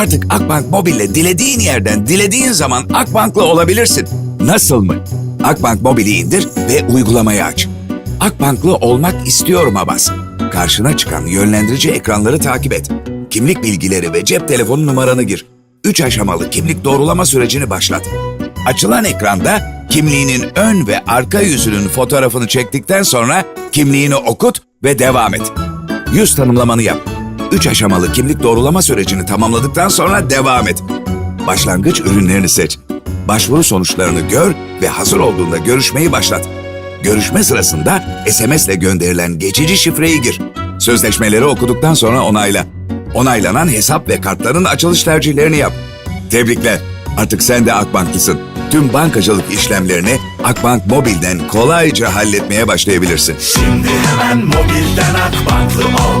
Artık Akbank Mobil'le dilediğin yerden, dilediğin zaman Akbank'la olabilirsin. Nasıl mı? Akbank Mobil'i indir ve uygulamayı aç. Akbank'lı olmak istiyorum'a bas. Karşına çıkan yönlendirici ekranları takip et. Kimlik bilgileri ve cep telefonu numaranı gir. 3 aşamalı kimlik doğrulama sürecini başlat. Açılan ekranda kimliğinin ön ve arka yüzünün fotoğrafını çektikten sonra kimliğini okut ve devam et. Yüz tanımlamanı yap. 3 aşamalı kimlik doğrulama sürecini tamamladıktan sonra devam et. Başlangıç ürünlerini seç. Başvuru sonuçlarını gör ve hazır olduğunda görüşmeyi başlat. Görüşme sırasında SMS ile gönderilen geçici şifreyi gir. Sözleşmeleri okuduktan sonra onayla. Onaylanan hesap ve kartların açılış tercihlerini yap. Tebrikler. Artık sen de Akbanklısın. Tüm bankacılık işlemlerini Akbank Mobil'den kolayca halletmeye başlayabilirsin. Şimdi hemen mobilden Akbanklı ol